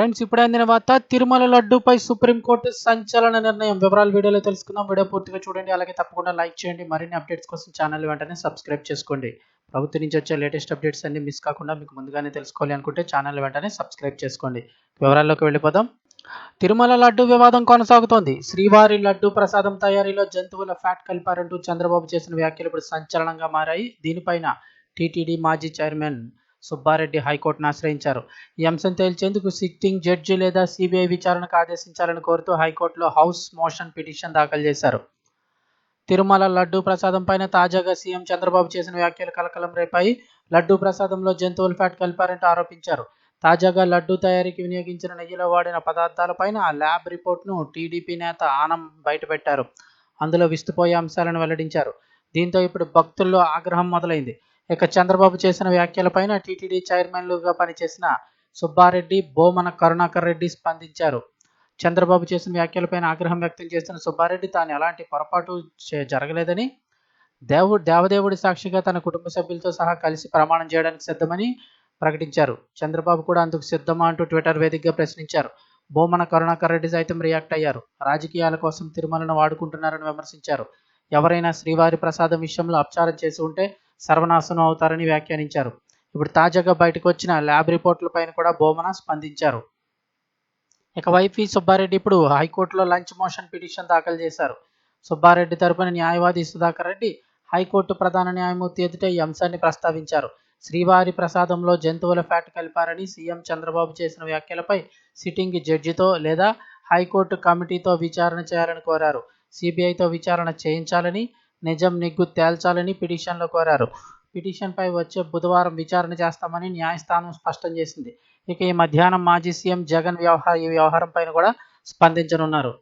Friends ఇప్పుడు అందిన వార్త తిరుమల లడ్డూపై సుప్రీంకోర్టు సంచలన నిర్ణయం. వివరాలు వీడియోలో తెలుసుకుందాం. వీడియో పూర్తిగా చూడండి. అలాగే తప్పకుండా లైక్ చేయండి. మరిన్ని అప్డేట్స్ కోసం ఛానల్ వెంటనే సబ్స్క్రైబ్ చేసుకోండి. ప్రభుత్వం నుంచి వచ్చే లేటెస్ట్ అప్డేట్స్ అన్ని మిస్ కాకుండా మీకు ముందుగానే తెలుసుకోవాలి అనుకుంటే ఛానల్ వెంటనే సబ్స్క్రైబ్ చేసుకోండి. వివరాల్లోకి వెళ్ళిపోదాం. తిరుమల లడ్డు వివాదం కొనసాగుతోంది. శ్రీవారి లడ్డు ప్రసాదం తయారీలో జంతువుల ఫ్యాట్ కలిపారంటూ చంద్రబాబు చేసిన వ్యాఖ్యలు ఇప్పుడు సంచలనంగా మారాయి. దీనిపైన టీటీడీ మాజీ చైర్మన్ సుబ్బారెడ్డి హైకోర్టును ఆశ్రయించారు. ఈ అంశం తేల్చేందుకు సిట్టింగ్ జడ్జి లేదా సిబిఐ విచారణకు ఆదేశించాలని కోరుతూ హైకోర్టులో హౌస్ మోషన్ పిటిషన్ దాఖలు చేశారు. తిరుమల లడ్డూ ప్రసాదం పైన తాజాగా సీఎం చంద్రబాబు చేసిన వ్యాఖ్యలు కలకలం రేపాయి. లడ్డూ ప్రసాదంలో జంతువుల ఫ్యాట్ కలిపారంటూ ఆరోపించారు. తాజాగా లడ్డూ తయారీకి వినియోగించిన నెయ్యిలో వాడిన పదార్థాలపైన ల్యాబ్ రిపోర్ట్ను టీడీపీ నేత ఆనం బయటపెట్టారు. అందులో విస్తుపోయే అంశాలను వెల్లడించారు. దీంతో ఇప్పుడు భక్తుల్లో ఆగ్రహం మొదలైంది. ఇక చంద్రబాబు చేసిన వ్యాఖ్యలపైన టీటీడీ చైర్మన్లుగా పనిచేసిన సుబ్బారెడ్డి బోమన కరుణాకర్ రెడ్డి స్పందించారు. చంద్రబాబు చేసిన వ్యాఖ్యలపైన ఆగ్రహం వ్యక్తం చేసిన సుబ్బారెడ్డి తాను ఎలాంటి పొరపాటు జరగలేదని దేవుడు దేవదేవుడి సాక్షిగా తన కుటుంబ సభ్యులతో సహా కలిసి ప్రమాణం చేయడానికి సిద్ధమని ప్రకటించారు. చంద్రబాబు కూడా అందుకు సిద్ధమా అంటూ ట్విట్టర్ వేదికగా ప్రశ్నించారు. బోమన కరుణాకర్ రెడ్డి సైతం రియాక్ట్ అయ్యారు. రాజకీయాల కోసం తిరుమలను వాడుకుంటున్నారని విమర్శించారు. ఎవరైనా శ్రీవారి ప్రసాదం విషయంలో అపచారం చేసి ఉంటే సర్వనాశనం అవుతారని వ్యాఖ్యానించారు. ఇప్పుడు తాజాగా బయటకు వచ్చిన ల్యాబ్ రిపోర్టులపైన కూడా బోమన స్పందించారు. ఇక వైపీ సుబ్బారెడ్డి ఇప్పుడు హైకోర్టులో లంచ్ మోషన్ పిటిషన్ దాఖలు చేశారు. సుబ్బారెడ్డి తరపున న్యాయవాది సుధాకర్ రెడ్డి హైకోర్టు ప్రధాన న్యాయమూర్తి ఎదుట ఈ అంశాన్ని ప్రస్తావించారు. శ్రీవారి ప్రసాదంలో జంతువుల ఫ్యాట్ కలిపారని సీఎం చంద్రబాబు చేసిన వ్యాఖ్యలపై సిట్టింగ్ జడ్జితో లేదా హైకోర్టు కమిటీతో విచారణ చేయాలని కోరారు. సిబిఐతో విచారణ చేయించాలని నిజం నిగ్గు తేల్చాలని పిటిషన్లో కోరారు. పిటిషన్పై వచ్చే బుధవారం విచారణ చేస్తామని న్యాయస్థానం స్పష్టం చేసింది. ఇక ఈ మధ్యాహ్నం మాజీ సీఎం జగన్ వ్యవహార ఈ వ్యవహారం పైన కూడా స్పందించనున్నారు.